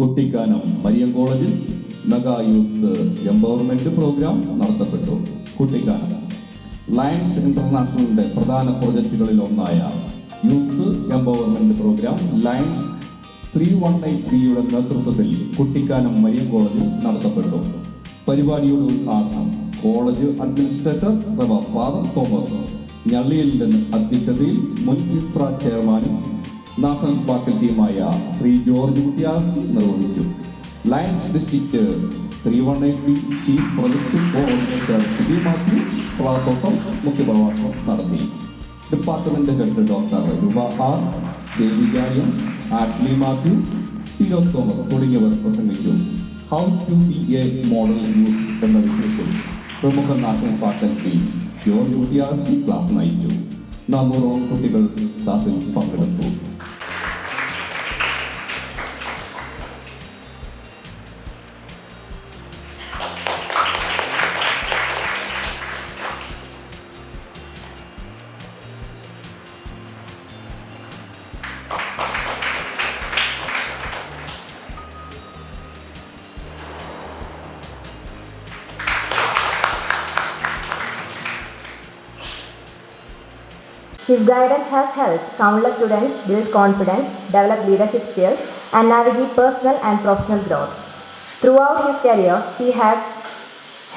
കുട്ടിക്കാനം മരിയം കോളേജിൽ mega youth empowerment programme നടത്തപ്പെട്ടു. Kuttikkanam. Lions ഇന്റർനാഷണലിന്റെ പ്രധാന പ്രോജക്റ്റുകളിൽ ഒന്നായ youth empowerment programme Lions three one eight ബിയുടെ നേതൃത്വത്തിൽ കുട്ടിക്കാനം മരിയം കോളേജിൽ നടത്തപ്പെട്ടു. പരിപാടിയുടെ ഉദ്ഘാടനം college administrator Rev father Thomas ഞള്ളിയലിന്റെ അധ്യക്ഷതയിൽ മുൻ ഇഫ്ര ചെയർമാനും നാഷണൽ ഫാക്കൽറ്റിയുമായ ശ്രീ ജോർജ് കുട്ടിയാസ് നിർവഹിച്ചു. Lions district three one eight B chief project coordinator Sibi Mathew Plathottam മുഖ്യപ്രഭാഷണം നടത്തി. Department head doctor Roopa R Devikaryam Ashley Mathew Tino Thomas തുടങ്ങിയവർ പ്രസംഗിച്ചു. How to be a model youth എന്ന വിഷയത്തിൽ പ്രമുഖ national faculty George Kuttiyas class നയിച്ചു. നാനൂറോളം കുട്ടികൾ ക്ലാസ്സിൽ പങ്കെടുത്തു. His guidance has helped countless students build confidence, develop leadership skills, and navigate personal and professional growth. Throughout his career, he had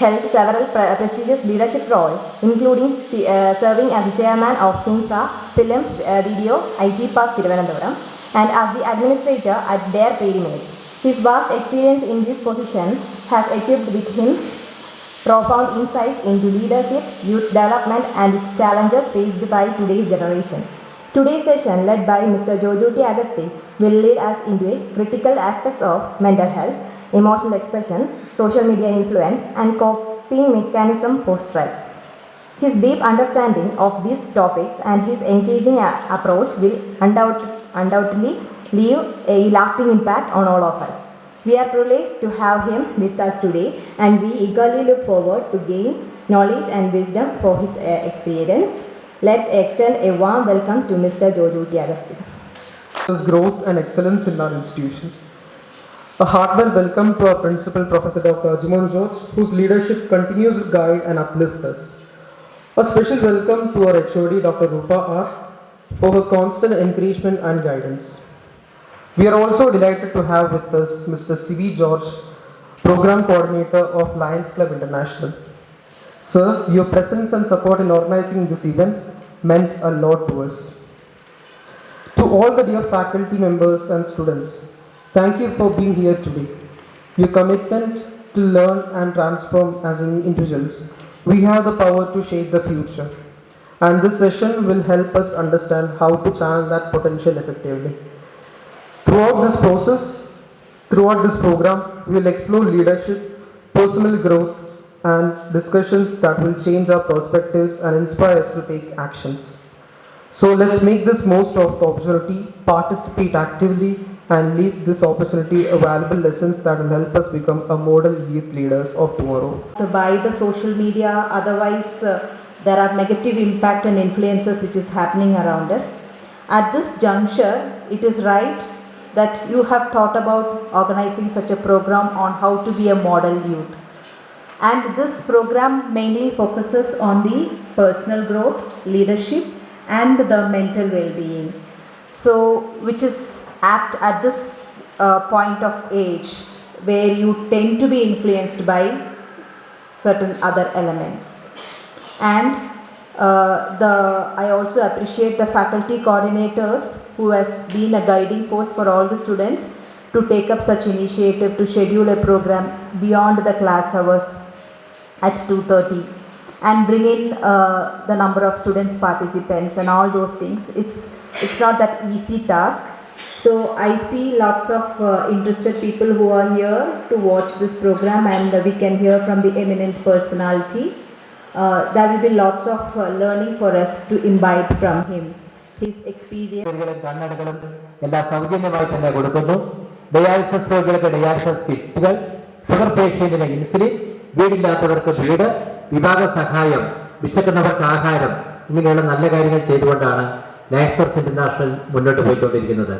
held several pre- prestigious leadership roles, including uh, serving as the chairman of FINFRA Film uh, Video IT Park Thiruvananthapuram and as the administrator at their Perimate. His vast experience in this position has equipped with him profound insights into leadership, youth development, and challenges faced by today's generation. Today's session, led by Mr. Jojuti Agasti, will lead us into critical aspects of mental health, emotional expression, social media influence, and coping mechanism for stress. His deep understanding of these topics and his engaging approach will undoubt- undoubtedly leave a lasting impact on all of us. We are privileged to have him with us today and we eagerly look forward to gain knowledge and wisdom for his uh, experience. Let's extend a warm welcome to Mr. Jojuti Agasti. There's growth and excellence in our institution. A heartfelt welcome to our principal, Professor Dr. Jimon George, whose leadership continues to guide and uplift us. A special welcome to our HOD, Dr. Rupa R, for her constant encouragement and guidance. We are also delighted to have with us Mr. C.V. George, Program Coordinator of Lions Club International. Sir, your presence and support in organizing this event meant a lot to us. To all the dear faculty members and students, thank you for being here today. Your commitment to learn and transform as individuals, we have the power to shape the future. And this session will help us understand how to channel that potential effectively. Throughout this process, throughout this program, we will explore leadership, personal growth, and discussions that will change our perspectives and inspire us to take actions. So let's make this most of the opportunity, participate actively, and leave this opportunity a valuable lessons that will help us become a model youth leaders of tomorrow. by the social media otherwise uh, there are negative impact and influences which is happening around us at this juncture it is right that you have thought about organizing such a program on how to be a model youth. And this program mainly focuses on the personal growth leadership and the mental well-being. So which is apt at this uh, point of age where you tend to be influenced by certain other elements. And uh, the i also appreciate the faculty coordinators who has been a guiding force for all the students to take up such initiative to schedule a program beyond the class hours at 2:30 and bring in uh, the number of students participants and all those things. It's it's not that easy task. So i see lots of uh, interested people who are here to watch this program and we can hear from the eminent personality uh, there will be lots of uh, learning for us to imbibe from him. His experience. കൊടുക്കുന്നു. വീട് വിഭാഗ സഹായം വിശക്കുന്നവർക്ക് ആഹാരം ഇങ്ങനെയുള്ള നല്ല കാര്യങ്ങൾ ചെയ്തുകൊണ്ടാണ് നാക്സർസ് international മുന്നോട്ട് പോയിക്കൊണ്ടിരിക്കുന്നത്.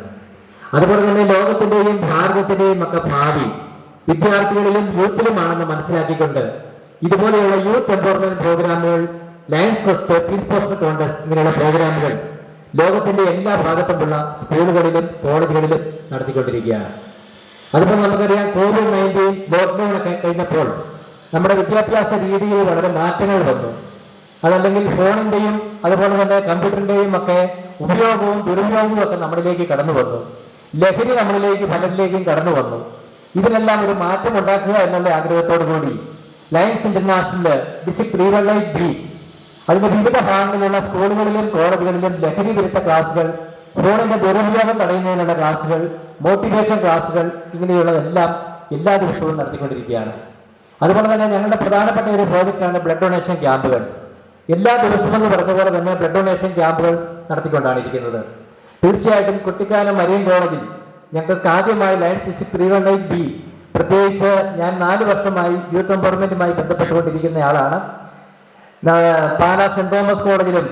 അതുപോലെ തന്നെ ലോകത്തിന്റെയും ഭാരതത്തിന്റെയും ഒക്കെ ഭാവി വിദ്യാർത്ഥികളിലും യൂത്തിലുമാണെന്ന് മനസ്സിലാക്കിക്കൊണ്ട് ഇതുപോലെയുള്ള യൂത്ത് എംപവർമെന്റ് പ്രോഗ്രാമുകൾ Lions first peace first contest ഇങ്ങനെയുള്ള പ്രോഗ്രാമുകൾ ലോകത്തിന്റെ എല്ലാ ഭാഗത്തുമുള്ള സ്കൂളുകളിലും കോളേജുകളിലും നടത്തിക്കൊണ്ടിരിക്കുകയാണ്. അതുപോലെ നമുക്കറിയാം കോവിഡ് നയന്റീൻ ലോക്ക്ഡൌൺ ഒക്കെ കഴിഞ്ഞപ്പോൾ നമ്മുടെ വിദ്യാഭ്യാസ രീതിയിൽ വളരെ മാറ്റങ്ങൾ വന്നു. അതല്ലെങ്കിൽ ഫോണിന്റെയും അതുപോലെ തന്നെ കമ്പ്യൂട്ടറിന്റെയും ഒക്കെ ഉപയോഗവും ദുരുപയോഗവും ഒക്കെ നമ്മളിലേക്ക് കടന്നു വന്നു. ലഹരി നമ്മളിലേക്ക് പലരിലേക്കും കടന്നു വന്നു. ഇതിനെല്ലാം ഒരു മാറ്റം ഉണ്ടാക്കുക എന്നുള്ള ആഗ്രഹത്തോടു കൂടി ലയൺസ് ഇന്റർനാഷണൽ ഡിസ്ട്രിക്ട് ത്രീവെള്ളൈറ്റ് ബി അതിന്റെ വിവിധ ഭാഗങ്ങളിലുള്ള സ്കൂളുകളിലും കോളേജുകളിലും ലഹരി വിരുദ്ധ ക്ലാസുകൾ ഫോണിന്റെ ദുരുപയോഗം തടയുന്നതിനുള്ള ക്ലാസുകൾ മോട്ടിവേഷൻ ക്ലാസുകൾ ഇങ്ങനെയുള്ളതെല്ലാം എല്ലാ ദിവസവും നടത്തിക്കൊണ്ടിരിക്കുകയാണ്. അതുപോലെ തന്നെ ഞങ്ങളുടെ പ്രധാനപ്പെട്ട ഒരു പ്രോജക്റ്റാണ് ബ്ലഡ് ഡൊണേഷൻ ക്യാമ്പുകൾ. എല്ലാ ദിവസവും എന്ന് പറഞ്ഞ പോലെ തന്നെ ബ്ലഡ് ഡൊണേഷൻ ക്യാമ്പുകൾ നടത്തിക്കൊണ്ടാണ് ഇരിക്കുന്നത്. തീർച്ചയായിട്ടും കുട്ടിക്കാനം മരിയൻ കോളേജിൽ ഞങ്ങൾക്ക് ആദ്യമായി Lions six three one eight B പ്രത്യേകിച്ച് ഞാൻ നാല് വർഷമായി യൂത്ത് എംപവർമെന്റുമായി ബന്ധപ്പെട്ടുകൊണ്ടിരിക്കുന്ന ആളാണ് ന- പാലാ സെന്റ് തോമസ് കോളേജിലും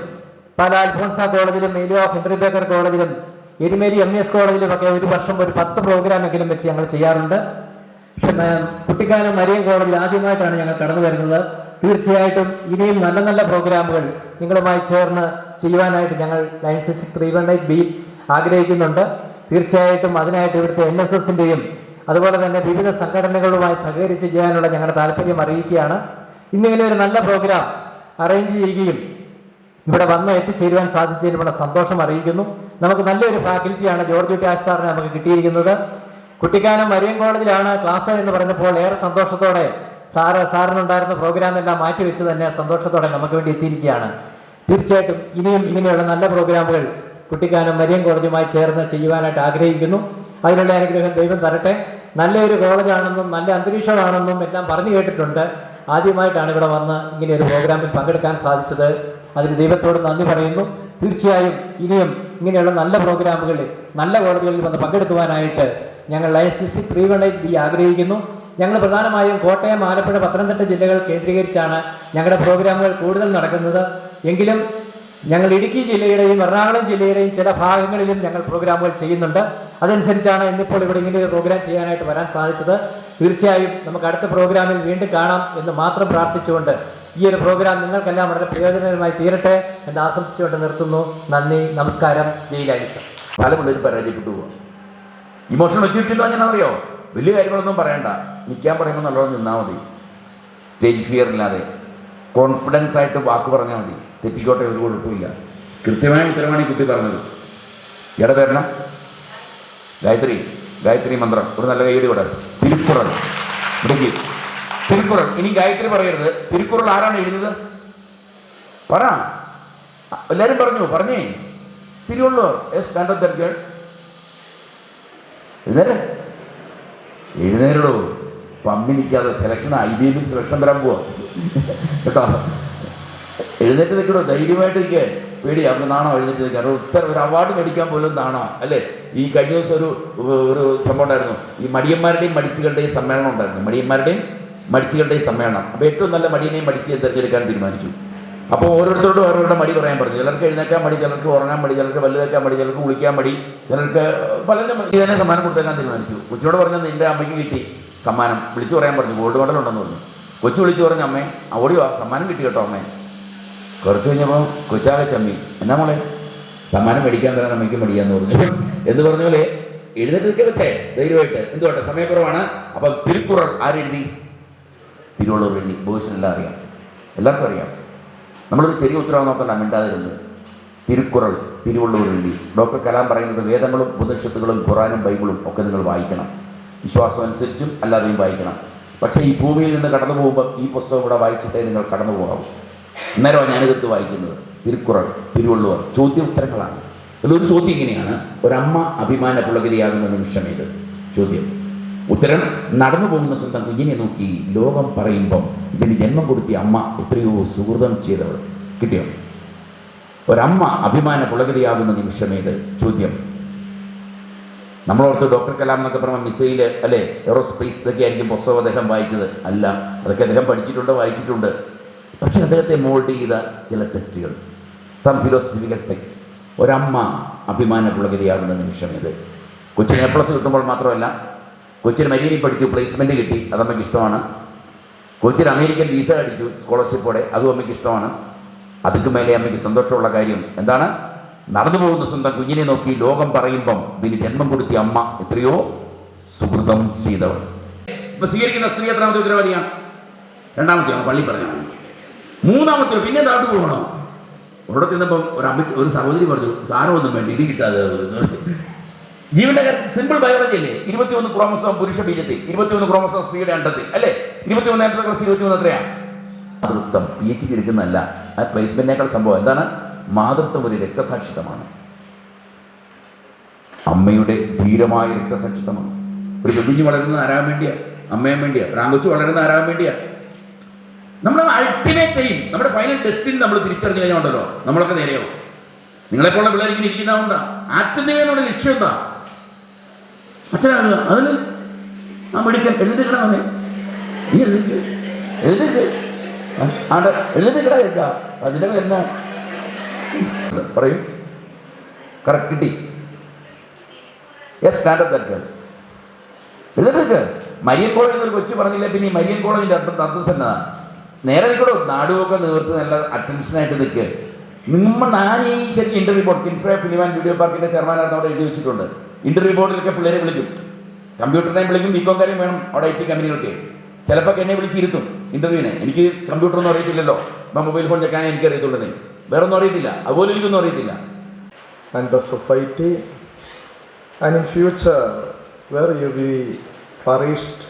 പാലാ അൽഫോൺസ കോളേജിലും മേലിയോ ഹെൻറി ബേക്കർ കോളേജിലും എരുമേലി എം എസ് കോളേജിലും ഒക്കെ ഒരു വർഷം ഒരു പത്ത് പ്രോഗ്രാമെങ്കിലും വെച്ച് ഞങ്ങൾ ചെയ്യാറുണ്ട്. പക്ഷെ കുട്ടിക്കാലം മരിയൻ കോളേജിൽ ആദ്യമായിട്ടാണ് ഞങ്ങൾ കടന്നു വരുന്നത്. തീർച്ചയായിട്ടും ഇനിയും നല്ല നല്ല പ്രോഗ്രാമുകൾ നിങ്ങളുമായി ചേർന്ന് ചെയ്യുവാനായിട്ട് ഞങ്ങൾ nine six three one eight B ആഗ്രഹിക്കുന്നുണ്ട്. തീർച്ചയായിട്ടും അതിനായിട്ട് ഇവിടുത്തെ എൻ എസ് എസിന്റെയും അതുപോലെ തന്നെ വിവിധ സംഘടനകളുമായി സഹകരിച്ച് ചെയ്യാനുള്ള ഞങ്ങളുടെ താല്പര്യം അറിയിക്കുകയാണ്. ഇന്നിങ്ങനെ ഒരു നല്ല പ്രോഗ്രാം അറേഞ്ച് ചെയ്യുകയും ഇവിടെ വന്ന് എത്തിച്ചേരുവാൻ സാധിച്ചതിൽ ഇവിടെ സന്തോഷം അറിയിക്കുന്നു. നമുക്ക് നല്ലൊരു ഫാക്കൽറ്റിയാണ് ജോർജ് ടാസ് സാറിനെ നമുക്ക് കിട്ടിയിരിക്കുന്നത്. കുട്ടിക്കാനം മരിയൻ കോളേജിലാണ് ക്ലാസ് എന്ന് പറഞ്ഞപ്പോൾ ഏറെ സന്തോഷത്തോടെ സാറ് സാറിനുണ്ടായിരുന്ന പ്രോഗ്രാം എല്ലാം മാറ്റിവെച്ച് തന്നെ സന്തോഷത്തോടെ നമുക്ക് വേണ്ടി എത്തിയിരിക്കുകയാണ്. തീർച്ചയായിട്ടും ഇനിയും ഇങ്ങനെയുള്ള നല്ല പ്രോഗ്രാമുകൾ കുട്ടിക്കാനം മരിയൻ കോളേജുമായി ചേർന്ന് ചെയ്യുവാനായിട്ട് ആഗ്രഹിക്കുന്നു. അതിനുള്ള അനുഗ്രഹം ദൈവം തരട്ടെ. നല്ലൊരു കോളേജാണെന്നും നല്ല അന്തരീക്ഷമാണെന്നും എല്ലാം പറഞ്ഞു കേട്ടിട്ടുണ്ട്. ആദ്യമായിട്ടാണ് ഇവിടെ വന്ന് ഇങ്ങനെ ഒരു പ്രോഗ്രാമിൽ പങ്കെടുക്കാൻ സാധിച്ചത്. അതിന് ദൈവത്തോട് നന്ദി പറയുന്നു. തീർച്ചയായും ഇനിയും ഇങ്ങനെയുള്ള നല്ല പ്രോഗ്രാമുകളിൽ നല്ല കോളേജുകളിൽ വന്ന് പങ്കെടുക്കുവാനായിട്ട് ഞങ്ങൾ Lions C three one B ആഗ്രഹിക്കുന്നു. ഞങ്ങൾ പ്രധാനമായും കോട്ടയം ആലപ്പുഴ പത്തനംതിട്ട ജില്ലകൾ കേന്ദ്രീകരിച്ചാണ് ഞങ്ങളുടെ പ്രോഗ്രാമുകൾ കൂടുതൽ നടക്കുന്നത്. എങ്കിലും ഞങ്ങൾ ഇടുക്കി ജില്ലയുടെയും എറണാകുളം ജില്ലയുടെയും ചില ഭാഗങ്ങളിലും ഞങ്ങൾ പ്രോഗ്രാമുകൾ ചെയ്യുന്നുണ്ട്. അതനുസരിച്ചാണ് ഇന്നിപ്പോൾ ഇവിടെ ഇങ്ങനെ ഒരു പ്രോഗ്രാം ചെയ്യാനായിട്ട് വരാൻ സാധിച്ചത്. തീർച്ചയായും നമുക്ക് അടുത്ത പ്രോഗ്രാമിൽ വീണ്ടും കാണാം എന്ന് മാത്രം പ്രാർത്ഥിച്ചുകൊണ്ട് ഈ ഒരു പ്രോഗ്രാം നിങ്ങൾക്കെല്ലാം വളരെ പ്രയോജനകരമായി തീരട്ടെ എന്ന് ആശംസിച്ചുകൊണ്ട് നിർത്തുന്നു. നന്ദി നമസ്കാരം. ജയിലാലിസം പല പിള്ളേരും പരാജയപ്പെട്ടു പോവാം. ഇമോഷൻ വെച്ചിട്ടില്ല ഞാൻ അറിയോ? വലിയ കാര്യങ്ങളൊന്നും പറയണ്ട. നിൽക്കാൻ പറയുമ്പോൾ നല്ലോണം നിന്നാൽ മതി. സ്റ്റേജ് ഫിയർ ഇല്ലാതെ. കോൺഫിഡൻസ് ആയിട്ട് വാക്ക് പറഞ്ഞാൽ മതി. തെറ്റിക്കോട്ടെ ഒരു കുഴപ്പമില്ല കൃത്യമായ ഉത്തരമാണ് ഈ കുട്ടി പറഞ്ഞത്. ഇട പേരണ ഗായത്രി ഗായത്രി മന്ത്രം. ഒരു നല്ല കൈയ്യടി കൂടെ തിരുക്കുറൾ. ഇവിടേക്ക് തിരുക്കുറൾ. ഇനി ഗായത്രി പറയരുത്. തിരുക്കുറൾ ആരാണ് എഴുതുന്നത് പറ. എല്ലാവരും പറഞ്ഞു പറഞ്ഞേ. തിരുവള്ളൂർ. എസ് കണ്ടത് ഗേൾ എഴുന്നേരെ. എഴുന്നേരടോ. സെലക്ഷൻ ഐ ബി എമ്മിൽ സെലക്ഷൻ തരാൻ പോവാ. കേട്ടോ? എഴുന്നേറ്റ് നിൽക്കണോ ധൈര്യമായിട്ട് നിൽക്കേ പേടി അവന് നാണോ എഴുന്നേറ്റ് നിൽക്കാൻ ഒരു ഉത്തരം ഒരു അവാർഡ് മേടിക്കാൻ പോലും നാണോ? അല്ലേ? ഈ കഴിഞ്ഞ ദിവസം ഒരു ഒരു സംഭവം ഉണ്ടായിരുന്നു. ഈ മടിയന്മാരുടെയും മടിച്ചുകളുടെയും സമ്മേളനം ഉണ്ടായിരുന്നു. മടിയന്മാരുടെയും മടിച്ചുകളുടെയും സമ്മേളനം. അപ്പോൾ ഏറ്റവും നല്ല മടിയനെയും മടിച്ച് തിരഞ്ഞെടുക്കാൻ തീരുമാനിച്ചു. അപ്പോൾ ഓരോരുത്തരോടും ഓരോരുടെ മടി പറയാൻ പറഞ്ഞു. ചിലർക്ക് എഴുന്നേക്കാൻ മടി ചിലർക്ക് ഉറങ്ങാൻ മടി ചിലർക്ക് വല്ലു തേക്കാൻ മടി ചിലർക്ക് കുളിക്കാൻ മടി ചിലർക്ക് പലരും മടി. തന്നെ സമ്മാനം കൊടുത്തേക്കാൻ തീരുമാനിച്ചു. കൊച്ചിനോട് പറഞ്ഞു നിന്റെ അമ്മയ്ക്ക് കിട്ടി സമ്മാനം. വിളിച്ചു പറയാൻ പറഞ്ഞു. ഗോൾഡ് മെഡൽ ഉണ്ടെന്ന് പറഞ്ഞു. കൊച്ചു വിളിച്ചു പറഞ്ഞു അമ്മേ ഓടിയോ സമ്മാനം കിട്ടി കേട്ടോ അമ്മേ. കുറച്ച് കഴിഞ്ഞപ്പോൾ കൊച്ചാകെ ചമ്മി. എന്നാ മോളെ സമ്മാനം മേടിക്കാൻ തരാൻ അമ്മയ്ക്ക് മേടിക്കാന്ന് പറഞ്ഞു. എന്ന് പറഞ്ഞ പോലെ എഴുന്നേറ്റ് ധൈര്യമായിട്ട്. എന്തുകൊട്ടെ സമയക്കുറവാണ്. അപ്പം തിരുക്കുറൾ ആരെഴുതി? തിരുവള്ളൂർ എഴുതി. ബോയ്സിനെല്ലാം അറിയാം. എല്ലാവർക്കും അറിയാം. നമ്മളൊരു ചെറിയ ഉത്തരവാദം നോക്കണ്ട മിണ്ടാതിരുന്നത് തിരുക്കുറൾ തിരുവള്ളൂർ എഴുതി. ഡോക്ടർ കലാം പറയുന്നത് വേദങ്ങളും ഉപനിഷത്തുകളും ഖുറാനും ബൈബിളും ഒക്കെ നിങ്ങൾ വായിക്കണം. വിശ്വാസം അനുസരിച്ചും അല്ലാതെയും വായിക്കണം. പക്ഷേ ഈ ഭൂമിയിൽ നിന്ന് കടന്നു പോകുമ്പോൾ ഈ പുസ്തകം കൂടെ വായിച്ചിട്ടേ നിങ്ങൾ കടന്നു പോകാവൂ അന്നേരമാണ് ഞാനിതെടുത്ത് വായിക്കുന്നത്. തിരുക്കുറൾ തിരുവള്ളുവർ ചോദ്യോത്തരങ്ങളാണ്. അതിലൊരു ചോദ്യം ഇങ്ങനെയാണ്. ഒരമ്മ അഭിമാന പുളകിതയാകുന്ന നിമിഷം ഇത് ചോദ്യം. ഉത്തരം നടന്നു പോകുന്ന സ്വന്തം കുഞ്ഞിനെ നോക്കി ലോകം പറയുമ്പം ഇതിന് ജന്മം കൊടുത്തിയ അമ്മ എത്രയോ സുഹൃതം ചെയ്തവൾ. കിട്ടിയോ? ഒരമ്മ അഭിമാന പുളകിതയാകുന്ന നിമിഷമേത്? ചോദ്യം. നമ്മളോർത്ത് ഡോക്ടർ കലാം എന്നൊക്കെ പറഞ്ഞ മിസൈൽ അല്ലേ? എറോസ്പേസ് ഇതൊക്കെ ആയിരിക്കും പുസ്തകം അദ്ദേഹം വായിച്ചത്. അല്ല അതൊക്കെ അദ്ദേഹം പഠിച്ചിട്ടുണ്ട് വായിച്ചിട്ടുണ്ട്. പക്ഷെ അദ്ദേഹത്തെ മോൾഡ് ചെയ്ത ചില ടെസ്റ്റുകൾ. സം ഫിലോസഫിക്കൽ ടെക്സ്റ്റ് ഒരമ്മ അഭിമാന പുളകിതയാകുന്ന നിമിഷം ഇത്. കൊച്ചിന് എ പ്ലസ് കിട്ടുമ്പോൾ മാത്രമല്ല കൊച്ചിന് മരീനി പഠിച്ചു പ്ലേസ്മെന്റ് കിട്ടി അത് അമ്മയ്ക്ക് ഇഷ്ടമാണ്. കൊച്ചിന് അമേരിക്കൻ വിസ അടിച്ചു സ്കോളർഷിപ്പോടെ അതും അമ്മയ്ക്ക് ഇഷ്ടമാണ്. അതിക്ക് മേലെ അമ്മയ്ക്ക് സന്തോഷമുള്ള കാര്യം എന്താണ്? നടന്നു പോകുന്ന സ്വന്തം കുഞ്ഞിനെ നോക്കി ലോകം പറയുമ്പം ഇതിന് ജന്മം കൊടുത്തിയ അമ്മ എത്രയോ സുഹൃതം ചെയ്തവൾ സ്വീകരിക്കുന്ന സ്ത്രീ എത്രാമത്തെ ഉത്തരവാദിയാണ്? രണ്ടാമത്തെയാണ് പള്ളി പറഞ്ഞാൽ മതി. മൂന്നാമത്തെ പിന്നെ താഴ്ത്തു പോകണം. അവിടെ ചെന്നപ്പം ഒരു അമ്മ ഒരു സഹോദരി പറഞ്ഞു സാരമൊന്നും വേണ്ട ഇടി കിട്ടാതെ ജീവന്റെ കാര്യത്തിൽ സിമ്പിൾ ബയോളജി അല്ലേ? ഇരുപത്തിയൊന്ന് ക്രോമസോം പുരുഷ ബീജത്തിൽ ഇരുപത്തിയൊന്ന് ക്രോമസോം സ്ത്രീയുടെ അണ്ടത്തിൽ അല്ലേ? ഇരുപത്തിയൊന്ന് ക്ലാസ് ഇരുപത്തിയൊന്ന് എത്രയാ മാതൃത്വം പി എച്ച് ഡി എടുക്കുന്നതല്ല ആ പ്ലേസ്മെന്റിനേക്കാൾ സംഭവം എന്താണ്? മാതൃത്വം ഒരു രക്തസാക്ഷിത്വമാണ്. അമ്മയുടെ ധീരമായ രക്തസാക്ഷിത്വമാണ്. ഒരു കുഞ്ഞു വളരുന്നത് ആരാൻ വേണ്ടിയാ? അമ്മയാൻ വേണ്ടിയാ? ഒരു ആങ്കൊച്ചു വളരുന്നത് ആരാൻ വേണ്ടിയാ? നമ്മുടെ അൾട്ടിമേറ്റ് എയിം നമ്മുടെ ഫൈനൽ ഡെസ്റ്റിനി നമ്മൾ തിരിച്ചറിഞ്ഞു കഴിഞ്ഞുണ്ടല്ലോ നമ്മളൊക്കെ നേരെയാവും. നിങ്ങളെപ്പോലുള്ള പിള്ളേർ ഇങ്ങനെ ഇരിക്കുന്നതുകൊണ്ടാ ആത്യന്തികയുടെ ലക്ഷ്യം എന്താ? അച്ഛനാകുക അതിന് ആ മെഡിക്കൽ എഴുതിക്കടാ അവനെ നീ എഴുതിക്ക് എഴുതിക്ക് ആണ്ട് എഴുതിക്കടാ കേൾക്ക എന്നാ പറയും. കറക്റ്റ് കിട്ടി. യെസ് സ്റ്റാൻഡ് അപ്പ് ദാറ്റ് എഴുതിട്ട് മരിയൻ കോളേജ് ഒരു കൊച്ചു പറഞ്ഞില്ലേ പിന്നെ ഈ മരിയൻ കോളേജിന്റെ അർത്ഥം എന്നാ? നേരെ നിൽക്കണോ നാടുമൊക്കെ നേർത്ത് നല്ല അറ്റൻഷനായിട്ട് നിൽക്കുക. നിങ്ങൾ ഞാൻ ഈ ശരിക്കും interview board KINFRA film and video പാർക്കിന്റെ ചെയർമാനായിരുന്നു അവിടെ എഴുതി വെച്ചിട്ടുണ്ട്. ഇന്റർവ്യൂ ബോർഡിലൊക്കെ പിള്ളേരെ വിളിക്കും. കമ്പ്യൂട്ടറിനെയും വിളിക്കും ബികോക്കാരെയും വേണം അവിടെ ഐ ടി കമ്പനികൾക്ക് ചിലപ്പോൾ എന്നെ വിളിച്ചിരുത്തും ഇന്റർവ്യൂവിന് എനിക്ക് കമ്പ്യൂട്ടർ ഒന്നും അറിയത്തില്ലല്ലോ. ഇപ്പം മൊബൈൽ ഫോൺ ചെക്കാൻ എനിക്ക് അറിയത്തുള്ളൂ വേറെ ഒന്നും അറിയത്തില്ല. അതുപോലെ എനിക്കൊന്നും അറിയത്തില്ല. And the society and in future where you be flourished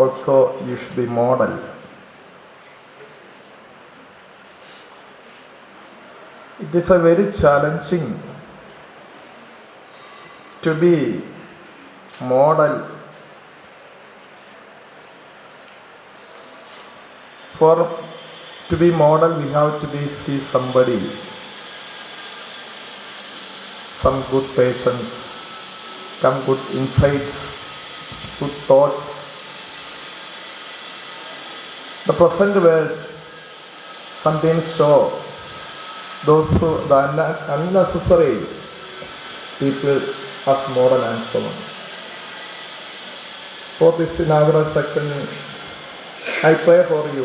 also you should be model. It is a very challenging to be model for to be model we have to be see somebody some good patience, some good insights, good thoughts. The present world sometimes show those who the unne- unnecessary people as model and so on. For this inaugural section, I pray for you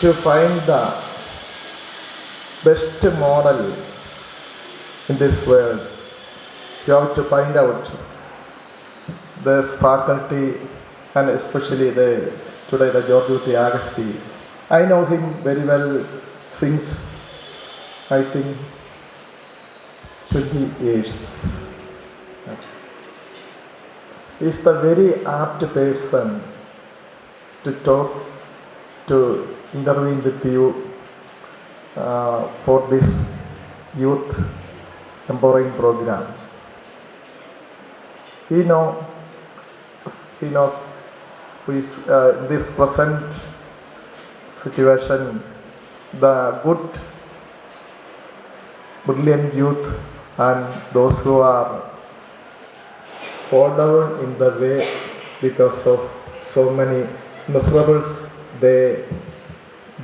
to find the best model in this world. You have to find out this faculty and especially the today the Giorgio Agasti. I know him very well since I think 20 years. He is the very apt person to talk, to intervene with you uh, for this youth empowering program. He know, he knows is uh, this present situation the good, brilliant youth and those who are fall down in the way because of so many miserables they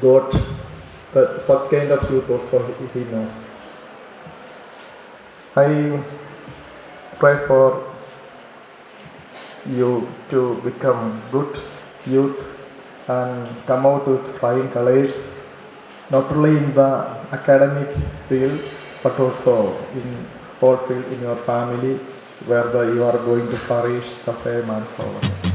got that such kind of youth also he- knows. I pray for you to become good youth and come out with flying colors, not only in the academic field but also in all field in your family where the, you are going to flourish the fame and so on.